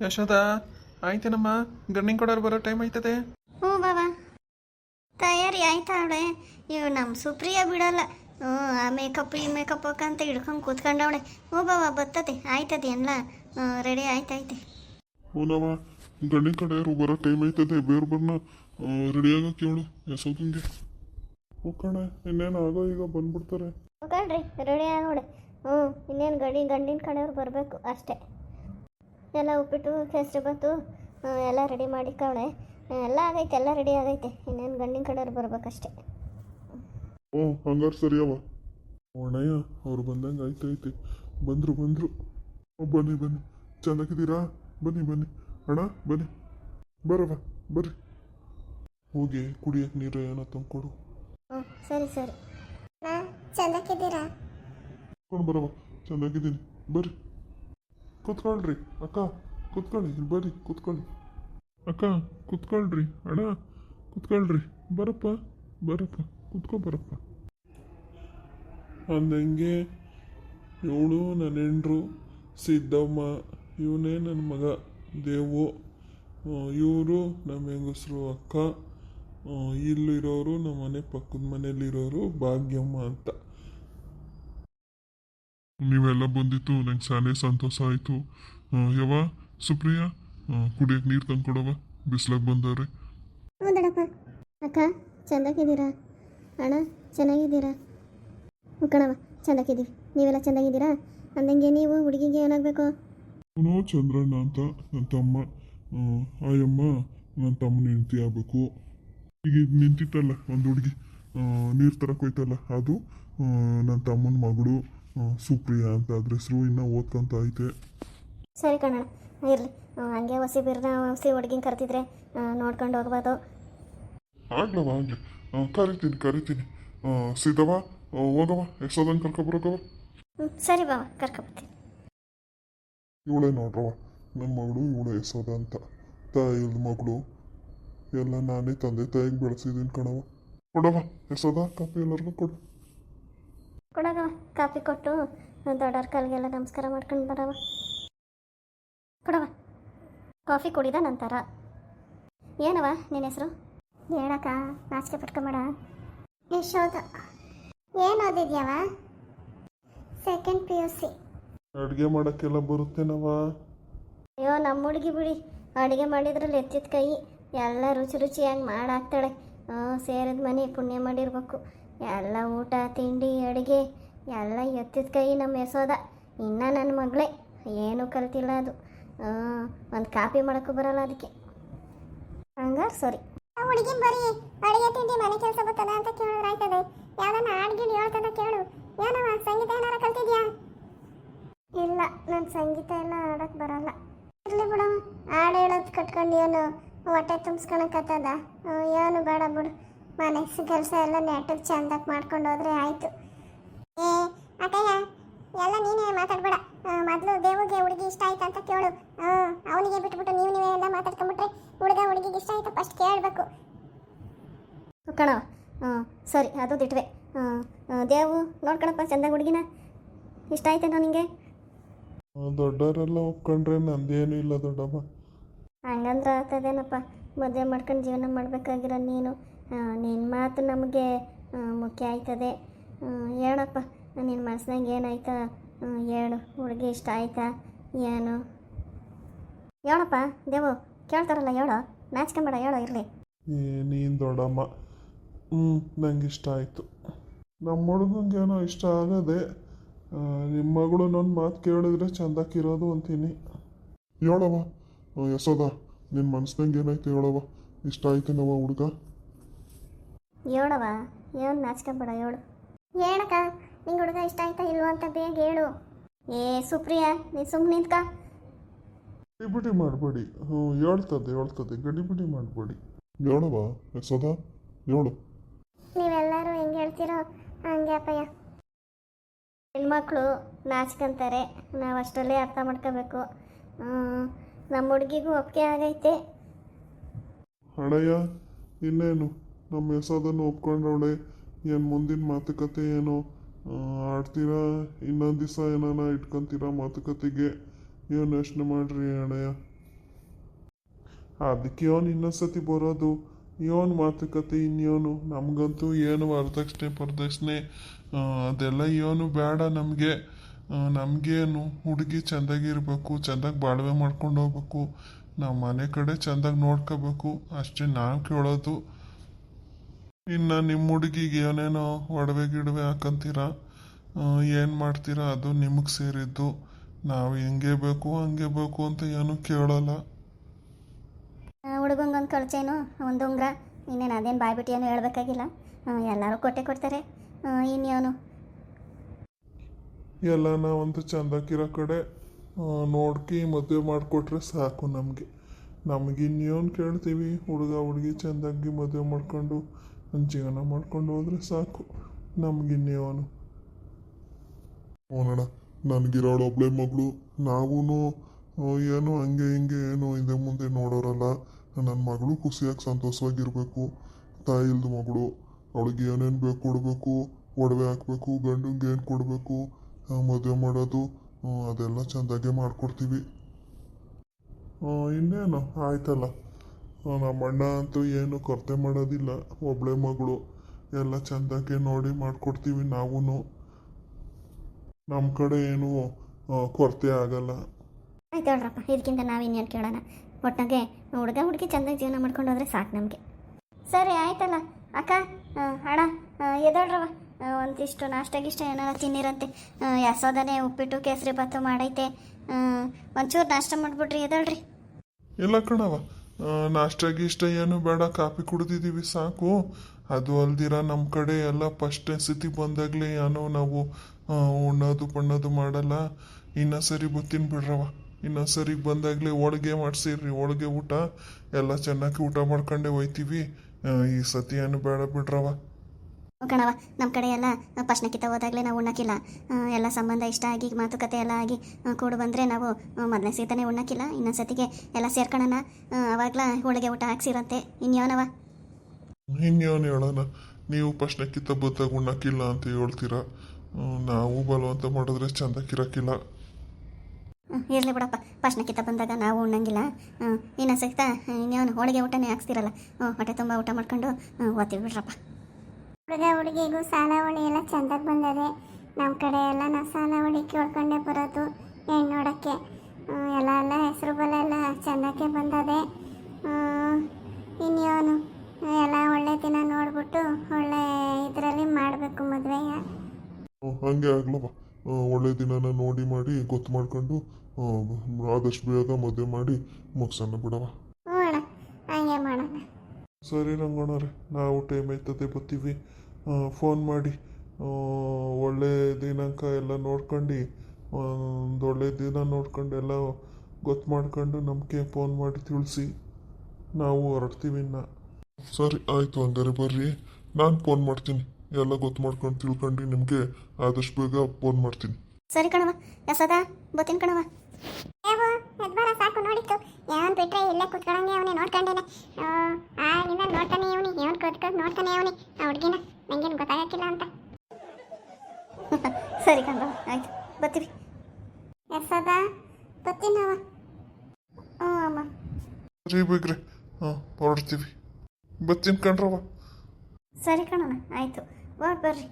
ಯಶೋದ ಆಯ್ತೇನಮ್ಮ ಗಣ್ಣಿಂಗ್ ಕೊಡೋರು ಬರೋ ಟೈಮ್ ಆಯ್ತದೆ. ಹ್ಞೂ ಬಾಬಾ. ತಯಾರಿ ಆಯ್ತಾ ಅವಳೆ? ಇವ್ ನಮ್ಮ ಸುಪ್ರಿಯ ಬಿಡಲ್ಲ. ಹ್ಞೂ ಆ ಮೇಕಪ್ ಈ ಮೇಕಪ್ ಅಂತ ಹಿಡ್ಕೊಂಡು ಕೂತ್ಕೊಂಡವಳೆ. ಹ್ಞೂ ಬಾಬಾ ಬರ್ತದೆ. ಆಯ್ತದೆ ಎಲ್ಲ ರೆಡಿ ಆಯ್ತೈತೆ ಹೂನವ ಗಂಡಿನ ಕಡೆಯವರು ಬರೋ ಟೈಮ್ ಆಯ್ತದೆ. ಬೇರೆ ಬಣ್ಣ ರೆಡಿ ಆಗಕ್ಕೆ ಹೇಳು ಯಶೋದಂಗೆ ಹೋಗೋಣ ಇನ್ನೇನು ಆಗೋ ಈಗ ಬಂದ್ಬಿಡ್ತಾರೆ. ಹೋಗಣ್ರಿ ರೆಡಿ ಆಗೋಣ ಹ್ಞೂ ಇನ್ನೇನು ಗಡಿ ಗಂಡಿನ ಕಡೆಯವ್ರು ಬರಬೇಕು ಅಷ್ಟೇ. ಎಲ್ಲ ಉಪ್ಪಿಟ್ಟು ಕೇಸರಿ ಬತ್ತು ಎಲ್ಲ ರೆಡಿ ಮಾಡಿ ಕವಣೆ ಎಲ್ಲ ಆಗೈತೆ ಎಲ್ಲ ರೆಡಿ ಆಗೈತೆ. ಇನ್ನೇನು ಗಂಡಿನ ಕಡೆಯವ್ರು ಬರ್ಬೇಕಷ್ಟೆ. ಓ ಹಂಗಾರೆ ಸರಿಯವ ಅಣ್ಣಯ್ಯ ಅವ್ರು ಬಂದಂಗೆ ಆಯ್ತೈತೆ ಬಂದರು ಬಂದರು. ಬನ್ನಿ ಬನ್ನಿ. ಚೆನ್ನಾಗಿದ್ದೀರಾ? ಬನ್ನಿ ಬನ್ನಿ. ಅಣ್ಣ ಬನ್ನಿ. ಬರವ ಬರ್ರಿ. ಹೋಗಿ ಕುಡಿಯೋಕೆ ನೀರು ಏನೋ ತಂದ್ಕೊಡು. ಹ್ಞೂ ಸರಿ ಸರಿ. ಚೆನ್ನಾಗಿದ್ದೀರಾ? ಕೊಂಡು ಬರವ ಚೆನ್ನಾಗಿದ್ದೀನಿ. ಬರ್ರಿ. ಕೂತ್ಕೊಳ್ರಿ. ಅಕ್ಕ, ಕುತ್ಕೊಳ್ಳಿ, ಇಲ್ಲಿ ಬರ್ರಿ, ಕುತ್ಕೊಳ್ಳಿ. ಅಕ್ಕ, ಕುತ್ಕೊಳ್ರಿ, ಅಣ್ಣ, ಕುತ್ಕೊಳ್ರಿ. ಬರಪ್ಪ ಬರಪ್ಪ, ಕುತ್ಕೊ ಬರಪ್ಪ. ಅಂದಂಗೆ ಇವಳು ನನ್ನ ಹೆಂಡ್ರು, ಸಿದ್ದಮ್ಮ, ಇವನೇ ನನ್ನ ಮಗ, ದೇವು. ಇವರು ನಮ್ಮ ಹೆಂಗಸರು ಅಕ್ಕ. ಇಲ್ಲಿರೋರು ನಮ್ಮ ಮನೆ ಪಕ್ಕದ ಮನೇಲಿರೋರು ಭಾಗ್ಯಮ್ಮ ಅಂತ. ನೀವೆಲ್ಲ ಬಂದಿತ್ತು ನಂಗೆ ಸಾನೇ ಸಂತೋಷ ಆಯಿತು. ಯವ ಸುಪ್ರಿಯ ಕುಡಿಯಕ್ಕೆ ನೀರು ತಂದ್ಕೊಡವ ಬಿಸ್ಲಾಗ ಬಂದವ್ರೆ. ಹ್ಞೂ ದಡಪ್ಪ ಅಕ್ಕ ಚಂದಾಗಿದ್ದೀರಾ? ಅಣ್ಣ ಚೆನ್ನಾಗಿದ್ದೀರಾ? ಹ್ಞೂ ಕಣವ ಚಂದಾಗಿದ್ದೀವಿ. ನೀವೆಲ್ಲ ಚೆನ್ನಾಗಿದ್ದೀರಾ ಅಂದಂಗೆ ನೀವು ಹುಡುಗಿಗೆ ಏನಾಗಬೇಕು? ಅವನು ಚಂದ್ರಣ್ಣ ಅಂತ ನನ್ನ ತಮ್ಮ. ಆಯಮ್ಮ ನನ್ನ ತಮ್ಮನ ಹೆಂಡತಿ ಆಗಬೇಕು. ಈಗ ಇದು ನಿಂತಿತ್ತಲ್ಲ ಒಂದು ಹುಡುಗಿ. ನೀರು ತರಕ್ಕೆ ಹೋಯ್ತಲ್ಲ ಅದು ನನ್ನ ತಮ್ಮನ ಮಗಳು. ಸುಪ್ರಿಯ ಅಂತ ಅದ್ರ ಹೆಸರು ಇನ್ನೂ ಓದ್ಕೊಂತ ಐತೆ. ಸರಿ ಕಣ ಇರಲಿ. ಹಂಗೆ ಹೊಸಿ ಬಿರ್ನ ಹೊಸಿ ಹುಡುಗಿನ ಕರ್ತಿದ್ರೆ ನೋಡ್ಕೊಂಡು ಹೋಗ್ಬೋದು ಆಗ್ಲವ ಆಗ್ಲಿ ಆ, ಕರಿತೀನಿ ಕರಿತೀನಿ. ಸಿದವ ಹೋಗವ ಎಷ್ಟೊಂದಂಗೆ ಕರ್ಕೊಬರೋಗವ ಸರಿ ಬಾವ ಕರ್ಕೊಬರ್ತೀನಿ. ಇವಳೇ ನೋಡ್ರವ ನನ್ನ ಮಗಳು ಇವಳು ಎಸೋದ ಅಂತ. ತಾಯಿಯದ ಮಗಳು ಎಲ್ಲ ನಾನೇ ತಂದೆ ತಾಯಿಗೆ ಬೆಳೆಸಿದ್ದೀನಿ ಕಣವ ಕೊಡವ ಎಸೋದ ಕಾಪಿ ಎಲ್ಲರಿಗೂ ಕೊಡು. ಕೊಡಗ ಕಾಫಿ ಕೊಟ್ಟು ದೊಡ್ಡವ್ರ ಕಾಲಿಗೆಲ್ಲ ನಮಸ್ಕಾರ ಮಾಡ್ಕೊಂಡು ಬರವ ಕೊಡವ ಕಾಫಿ ಕುಡಿದ ನಂತರ. ಏನವ ನಿನ್ನ ಹೆಸರು? ಹೇಳಕ್ಕ ನಾಚಿಕೆ ಪಟ್ಕೊಂಬೇಡ. ಯಶೋದ ಏನು ಓದಿದ್ಯಾವ ಸೆಕೆಂಡ್ ಪಿ ಯು ಸಿ ಅಡುಗೆ ಮಾಡೋಕ್ಕೆಲ್ಲ ಬರುತ್ತೇನವ ಅಯ್ಯೋ ನಮ್ಮ ಹುಡುಗಿ ಬಿಡಿ. ಅಡುಗೆ ಮಾಡಿದ್ರಲ್ಲಿ ಎತ್ತಿದ ಕೈ. ಎಲ್ಲ ರುಚಿ ರುಚಿಯಾಗಿ ಮಾಡಾಕ್ತಾಳೆ. ಸೇರಿದ ಮನೆ ಪುಣ್ಯ ಮಾಡಿರ್ಬೇಕು. ಎಲ್ಲ ಊಟ ತಿಂಡಿ ಅಡುಗೆ ಎಲ್ಲ ಎತ್ತಿದ ಕೈ ನಮ್ಮ ಎಸೋದ ಇನ್ನು ನನ್ನ ಮಗಳೇ. ಏನೂ ಕಲ್ತಿಲ್ಲ ಅದು. ಒಂದು ಕಾಪಿ ಮಾಡೋಕ್ಕೂ ಬರಲ್ಲ ಅದಕ್ಕೆ. ಹಂಗಾರೆ ಸರಿ. ಹುಡುಗಿ ಬರೀ ಅಡುಗೆ ತಿಂಡಿ ಮನೆ ಕೆಲಸ ಬರ್ತದ ಅಂತ ಕೇಳಿದ್ರೆ ಆಯ್ತದೆ. ಯಾವ್ದನ್ನ ಹಾಡ್ಗಿಡ್ ಹೇಳ್ತದ ಕೇಳು. ಏನವ ಸಂಗೀತ ಏನಾರ ಕಲ್ತಿದ್ಯಾ? ಇಲ್ಲ ನನ್ನ ಸಂಗೀತ ಎಲ್ಲ ಆಡೋಕ್ಕೆ ಬರಲ್ಲ. ಇರಲಿ ಬಿಡು ಹಾಡು ಹೇಳೋದು ಕಟ್ಕೊಂಡು ಏನು ಹೊಟ್ಟೆ ತುಂಬಿಸ್ಕೊಳಕತ್ತದ ಏನು ಬೇಡ ಬಿಡು. ಮನೆ ಕೆಲಸ ಎಲ್ಲ ನೆಟ್ಟಗೆ ಚಂದಾಗಿ ಮಾಡ್ಕೊಂಡು ಹೋದ್ರೆ ಆಯಿತು. ಏ ಅಕ್ಕಯ್ಯ ಎಲ್ಲ ನೀನೇ ಮಾತಾಡ್ಬೇಡ. ಮೊದಲು ದೇವಿಗೆ ಹುಡುಗಿ ಇಷ್ಟ ಆಯ್ತು ಅಂತ ಕೇಳು. ಅವನಿಗೆ ಬಿಟ್ಬಿಟ್ಟು ನೀವು ನೀವೇ ಎಲ್ಲ ಮಾತಾಡ್ಕೊಂಬಿಟ್ರೆ ಹುಡುಗ ಹುಡುಗಿಗೆ ಇಷ್ಟ ಆಯಿತು ಫಸ್ಟ್ ಕೇಳಬೇಕು. ಕಣ ಹಾಂ ಸರಿ ಅದು ದಿಟ್ವೆ ಹಾಂ ದೇವು ನೋಡ್ಕೊಳಪ್ಪ ಚಂದ ಹುಡುಗಿನ? ಇಷ್ಟ ಆಯ್ತೇನೋ ನಿಂಗೆ? ದೊಡ್ಡವರೆಲ್ಲ ಒಪ್ಕೊಂಡ್ರೆ ನಂದೇನು ಇಲ್ಲ ದೊಡ್ಡಮ್ಮ. ಹಂಗಂದ್ರೆ ಆಗ್ತದೇನಪ್ಪ ಮದುವೆ ಮಾಡ್ಕೊಂಡು ಜೀವನ ಮಾಡಬೇಕಾಗಿರೋ ನೀನು. ನಿನ್ನ ಮಾತು ನಮಗೆ ಮುಖ್ಯ ಆಯ್ತದೆ. ಹೇಳಪ್ಪ ನಿನ್ನ ಮನಸ್ಸಿನಾಗ ಏನಾಯ್ತ? ಹೇಳು, ಹುಡುಗಿ ಇಷ್ಟ ಆಯ್ತಾ? ಏನು? ಹೇಳಪ್ಪ, ದೇವು, ಕೇಳ್ತಾರಲ್ಲ, ಹೇಳೋ. ನಾಚ್ಕೊಂಬೇಡ, ಹೇಳೋ, ಇರಲಿ. ನೀನು ದೊಡ್ಡಮ್ಮ. ಹ್ಞೂ ನಂಗೆ ಇಷ್ಟ ಆಯಿತು. ನಮ್ಮ ಹುಡುಗಂಗೇನೋ ಇಷ್ಟ ಆಗದೆ ನಿಮ್ಮ ಮಗಳು ನನ್ನ ಮಾತು ಕೇಳಿದ್ರೆ ಚಂದಕ್ಕಿರೋದು ಅಂತೀನಿ. ಹೇಳವ ಯಶೋದ ನಿನ್ನ ಮನಸ್ಸಿನಂಗೆ ಏನಾಯ್ತು ಹೇಳವ ಇಷ್ಟ ಆಯ್ತು ನಮ್ಮ ಹುಡುಗ? ಹೇಳವ ಏನು ನಾಚ್ಕೊಂಬೇಡ ಹೇಳು ಹೇಳಕ್ಕ ನಿಂಗೆ ಹುಡುಗ ಇಷ್ಟ ಆಯ್ತಾ ಇಲ್ವೋ ಅಂತ ಬೇಗ ಹೇಳು. ಏ ಸುಪ್ರಿಯಾ ನೀ ಸುಮ್ಮನೆ ನಿಂತ್ಕ. ಗಡಿಬಿಡಿ ಮಾಡಬೇಡಿ. ಹ್ಞೂ ಹೇಳ್ತದೆ ಹೇಳ್ತದೆ. ಗಡಿಬಿಡಿ ಮಾಡಬೇಡಿ. ಹೇಳವ ಯಶೋದ ಹೇಳು ನೀವೆಲ್ಲರೂ ಹೆಂಗೆ ಹೇಳ್ತೀರೋ ಹಂಗೆ ಅಪ್ಪಯ್ಯ. ಹೆಣ್ಮಕ್ಳು ನಾಚ್ಕೊಂತಾರೆ ನಾವು ಅಷ್ಟರಲ್ಲೇ ಅರ್ಥ ಮಾಡ್ಕೋಬೇಕು. ನಮ್ಮ ಹುಡುಗಿಗೂ ಒಪ್ಪಿಗೆ ಆಗೈತೆ. ಹಣಯ್ಯ ಇನ್ನೇನು? ನಮ್ಮ ಯಶೋದನ್ನು ಒಪ್ಕೊಂಡವಳೆ ಏನು ಮುಂದಿನ ಮಾತುಕತೆ ಏನೋ ಆಡ್ತೀರಾ? ಇನ್ನೊಂದು ದಿವಸ ಏನಾನ ಇಟ್ಕೊಂತೀರಾ ಮಾತುಕತೆಗೆ? ಏನು ಯೋಚನೆ ಮಾಡ್ರಿ ಅಣ್ಣಯ್ಯ ಅದಕ್ಕೆ ಇವನು ಇನ್ನೊಂದ್ಸತಿ ಬರೋದು? ಇವನು ಮಾತುಕತೆ ಇನ್ಯೋನು ನಮಗಂತೂ ಏನು ವರದಕ್ಷಿಣೆ ಪರದಕ್ಷಿಣೆ ಅದೆಲ್ಲ ಇವನು ಬೇಡ ನಮಗೆ. ನಮಗೇನು ಹುಡುಗಿ ಚೆಂದಾಗಿರ್ಬೇಕು ಚೆಂದಾಗಿ ಬಾಳ್ವೆ ಮಾಡ್ಕೊಂಡು ಹೋಗ್ಬೇಕು. ನಾವು ಮನೆ ಕಡೆ ಚೆಂದಾಗಿ ನೋಡ್ಕೋಬೇಕು. ಅಷ್ಟೇ ನಾವು ಕೇಳೋದು. ಇನ್ನು ನಿಮ್ಮ ಹುಡುಗಿಗೆ ಏನೇನೋ ಒಡವೆ ಗಿಡವೆ ಹಾಕಂತೀರ? ಏನು ಮಾಡ್ತೀರಾ? ಅದು ನಿಮಗೆ ಸೇರಿದ್ದು. ನಾವು ಹೆಂಗೆ ಬೇಕು ಹಂಗೆ ಬೇಕು ಅಂತ ಏನು ಕೇಳಲ್ಲ. ಹುಡುಗಂಗೊಂದು ಕಳ್ಚೇನು ಒಂದು ಉಂಗ್ರ. ಇನ್ನೇನು ಅದೇನು ಬಾಯ್ಬಿಟ್ಟು ಏನು ಹೇಳ್ಬೇಕಾಗಿಲ್ಲ. ಎಲ್ಲರೂ ಕೊಟ್ಟೆ ಕೊಡ್ತಾರೆ. ಇನ್ನೇನು ಎಲ್ಲ ಒಂದು ಚಂದಕ್ಕಿರೋ ಕಡೆ ನೋಡ್ಕಿ ಮದುವೆ ಮಾಡಿಕೊಟ್ರೆ ಸಾಕು ನಮಗೆ. ನಮಗೆ ಇನ್ನೇನು ಕೇಳ್ತೀವಿ ಹುಡುಗ ಹುಡುಗಿ ಚಂದಾಗಿ ಮದುವೆ ಮಾಡ್ಕೊಂಡು ಒಂದು ಜೀವನ ಮಾಡ್ಕೊಂಡು ಹೋದ್ರೆ ಸಾಕು. ನಮಗಿನ್ನೇವನು ನೋಡೋಣ ನನಗಿರೋಳು ಒಬ್ಳೆ ಮಗಳು ನಾವೂ ಏನು ಹಂಗೆ ಹಿಂಗೆ ಏನು ಹಿಂದೆ ಮುಂದೆ ನೋಡೋರಲ್ಲ. ನನ್ನ ಮಗಳು ಖುಷಿಯಾಗಿ ಸಂತೋಷವಾಗಿರಬೇಕು. ತಾಯಿ ಇಲ್ದ ಮಗಳು ಅವಳಿಗೆ ಏನೇನು ಬೇಕು ಕೊಡಬೇಕು ಒಡವೆ ಹಾಕಬೇಕು ಗಂಡಂಗೆ ಏನು ಕೊಡಬೇಕು ಮದುವೆ ಮಾಡೋದು ಅದೆಲ್ಲ ಚೆಂದಾಗೆ ಮಾಡಿಕೊಡ್ತೀವಿ. ಇನ್ನೇನು? ಆಯ್ತಲ್ಲ. ನಮ್ಮ ಅಣ್ಣ ಅಂತೂ ಏನು ಕೊರತೆ ಮಾಡೋದಿಲ್ಲ. ಒಬ್ಳೆ ಮಗಳು. ಎಲ್ಲ ಚಂದಕ್ಕೆ ನೋಡಿ ಮಾಡಿಕೊಡ್ತೀವಿ ನಾವೂ ನಮ್ಮ ಕಡೆ ಏನು ಕೊರತೆ ಆಗಲ್ಲ. ಆಯ್ತು ಹೇಳ್ರಪ್ಪ ಇದಕ್ಕಿಂತ ನಾವು ಇನ್ನೇನು ಕೇಳೋಣ. ಒಟ್ಟಾಗೆ ಹುಡುಗ ಹುಡುಗಿ ಚಂದಾಗಿ ಜೀವನ ಮಾಡ್ಕೊಂಡು ಹೋದ್ರೆ ಸಾಕು ನಮಗೆ. ಸರಿ ಆಯ್ತಲ್ಲ. ಅಕ್ಕ ಅಣ್ಣ ಎದಳ್ರವ ಒಂದಿಷ್ಟು ನಾಷ್ಟ ಗಿಷ್ಟ ಏನಾರ ತಿನ್ನಿರಂತೆ. ಯಸೋದನೆ ಉಪ್ಪಿಟ್ಟು ಕೇಸರಿ ಭಾತು ಮಾಡೈತೆ ಒಂಚೂರು ನಾಷ್ಟ ಮಾಡ್ಬಿಟ್ರಿ ಎದಳ್ರಿ ಇಲ್ಲ ಕಣವ ನಾಷ್ಟ ಗೀಷ್ಟ ಏನು ಬೇಡ, ಕಾಫಿ ಕುಡಿದಿದ್ದೀವಿ ಸಾಕು. ಅದು ಅಲ್ದಿರ ನಮ್ಮ ಕಡೆ ಎಲ್ಲ ಫಸ್ಟ್ ಸ್ಥಿತಿ ಬಂದಾಗಲೇ ಏನೋ ನಾವು ಉಣ್ಣೋದು ಪಣ್ಣೋದು ಮಾಡಲ್ಲ. ಇನ್ನೊಂದು ಸರಿ ಬತ್ತೀನಿ ಬಿಡ್ರವ ಇನ್ನೊಂದು ಸರಿ ಬಂದಾಗಲೇ ಹೋಳ್ಗೆ ಮಾಡಿಸಿರಿ ಹೋಳ್ಗೆ ಊಟ. ಎಲ್ಲ ಚೆನ್ನಾಗಿ ಊಟ ಮಾಡ್ಕೊಂಡೆ ಹೋಯ್ತೀವಿ. ಈ ಸತಿ ಏನು ಬೇಡ ಬಿಡ್ರವ ಕಣವ ನಮ್ಮ ಕಡೆ ಎಲ್ಲ ಪಶ್ನಕ್ಕಿತ ಹೋದಾಗಲೇ ನಾವು ಉಣ್ಣಕ್ಕಿಲ್ಲ ಎಲ್ಲ ಸಂಬಂಧ ಇಷ್ಟ ಆಗಿ ಮಾತುಕತೆ ಎಲ್ಲ ಆಗಿ ಕೂಡು ಬಂದರೆ ನಾವು ಮೊದಲನೇ ಸೀತಾನೆ ಉಣ್ಣಕ್ಕಿಲ್ಲ ಇನ್ನೊಂದು ಸತಿಗೆ ಎಲ್ಲ ಸೇರ್ಕೊಳ್ಳೋಣ ಅವಾಗ್ಲ ಹೋಳಿಗೆ ಊಟ ಹಾಕ್ಸಿರಂತೆ. ಇನ್ಯಾವನವ ಇನ್ನೇನು ಹೇಳೋಣ? ನೀವು ಕಿತ್ತ ಬದ್ದಾಗ ಉಣ್ಣಕ್ಕಿಲ್ಲ ಅಂತ ಹೇಳ್ತೀರಾ? ನಾವು ಬಲವಂತ ಮಾಡಿದ್ರೆ ಚಂದಕ್ಕಿರಕ್ಕಿಲ್ಲ ಇರಲಿ ಬಿಡಪ್ಪ. ಪಶ್ನಕ್ಕಿತ ಬಂದಾಗ ನಾವು ಉಣ್ಣಂಗಿಲ್ಲ. ಇನ್ನೊಂದು ಸಹಿತ ಇನ್ಯಾವನು ಹೋಳಿಗೆ ಊಟನೇ ಹಾಕ್ಸ್ತಿರಲ್ಲ. ಹೊಟ್ಟೆ ತುಂಬ ಊಟ ಮಾಡ್ಕೊಂಡು ಓದ್ತೀವಿ ಬಿಡ್ರಪ್ಪ. ಹುಡುಗ ಹುಡುಗಿಗೂ ಸಾಲ ಹೊಳಿ ಎಲ್ಲ ಚಂದಕ್ಕೆ ಬಂದದೆ. ನಮ್ಮ ಕಡೆ ಎಲ್ಲ ನಾವು ಸಾಲ ಹೊಳಿ ಕೇಳ್ಕೊಂಡೇ ಬರೋದು ಹೆಣ್ಣು ನೋಡೋಕ್ಕೆ ಎಲ್ಲ ಎಲ್ಲ ಹೆಸರು ಬಲ ಎಲ್ಲ ಚಂದಕ್ಕೆ ಬಂದದೆ. ಇನ್ಯೋನು ಎಲ್ಲ ಒಳ್ಳೆ ದಿನ ನೋಡ್ಬಿಟ್ಟು ಒಳ್ಳೆ ಇದರಲ್ಲಿ ಮಾಡಬೇಕು ಮದುವೆ ಹಂಗೆ ಆಗ್ಲವ. ಒಳ್ಳೆ ದಿನನ ನೋಡಿ ಮಾಡಿ ಗೊತ್ತು ಮಾಡ್ಕೊಂಡು ಆದಷ್ಟು ಬೇಗ ಮದುವೆ ಮಾಡಿ ಮುಗ್ಸೋಣ ಬಿಡವ ಹ್ಞೂ ಅಣ್ಣ ಹಂಗೆ ಮಾಡೋಣ ಸರಿ ರಂಗಣ್ಣವ್ರೆ, ನಾವು ಟೈಮ್ ಆಯ್ತದೆ ಬರ್ತೀವಿ. ಫೋನ್ ಮಾಡಿ ಒಳ್ಳೆ ದಿನಾಂಕ ಎಲ್ಲ ನೋಡ್ಕೊಂಡು ಒಂದು ಒಳ್ಳೆ ದಿನ ನೋಡ್ಕೊಂಡು ಎಲ್ಲ ಗೊತ್ತು ಮಾಡ್ಕೊಂಡು ನಮಗೆ ಫೋನ್ ಮಾಡಿ ತಿಳಿಸಿ, ನಾವು ಹೊರಡ್ತೀವಿ ಇನ್ನು. ಸರಿ, ಆಯಿತು ಹಂಗಾರೆ ಬರ್ರಿ. ನಾನು ಫೋನ್ ಮಾಡ್ತೀನಿ. ಎಲ್ಲ ಗೊತ್ತು ಮಾಡ್ಕೊಂಡು ತಿಳ್ಕೊಂಡು ನಿಮಗೆ, ಆದಷ್ಟು ಬೇಗ ಫೋನ್ ಮಾಡ್ತೀನಿ. ಸರಿ ಕಣವ ಯಸದ ಬತ್ತೀನಿ ಕಣವ ಎದ್ಬಾರ ಸಾಕು ನೋಡಿತ್ತು. ಯಾವನ್ ಬಿಟ್ರೆ ಇಲ್ಲೇ ಕುತ್ಕೊಳಂಗೆ ಅವನೇ ನೋಡ್ಕೊಂಡೇನೆ. ಆಗಿಂದ ನೋಡ್ತಾನೆ ಇವನಿ ಇವನ್ ಕುತ್ಕೊಂಡ್ ನೋಡ್ತಾನೆ ಅವನಿ. ಆ ಹುಡುಗಿನ ನಂಗೇನು ಗೊತ್ತಾಗಕ್ಕಿಲ್ಲ ಅಂತ. ಸರಿ ಕಂಬ ಆಯ್ತು ಬರ್ತೀವಿ. ಎಸದ ಬರ್ತೀನವ ಹ್ಞೂ ಅಮ್ಮ. ಸರಿ ಬಿಗ್ರಿ ಹಾಂ ಹೊರಡ್ತೀವಿ. ಬರ್ತೀನಿ ಕಣ್ರವ ಸರಿ ಕಣಣ್ಣ ಆಯಿತು. ಹೋಗಿ ಬರ್ರಿ.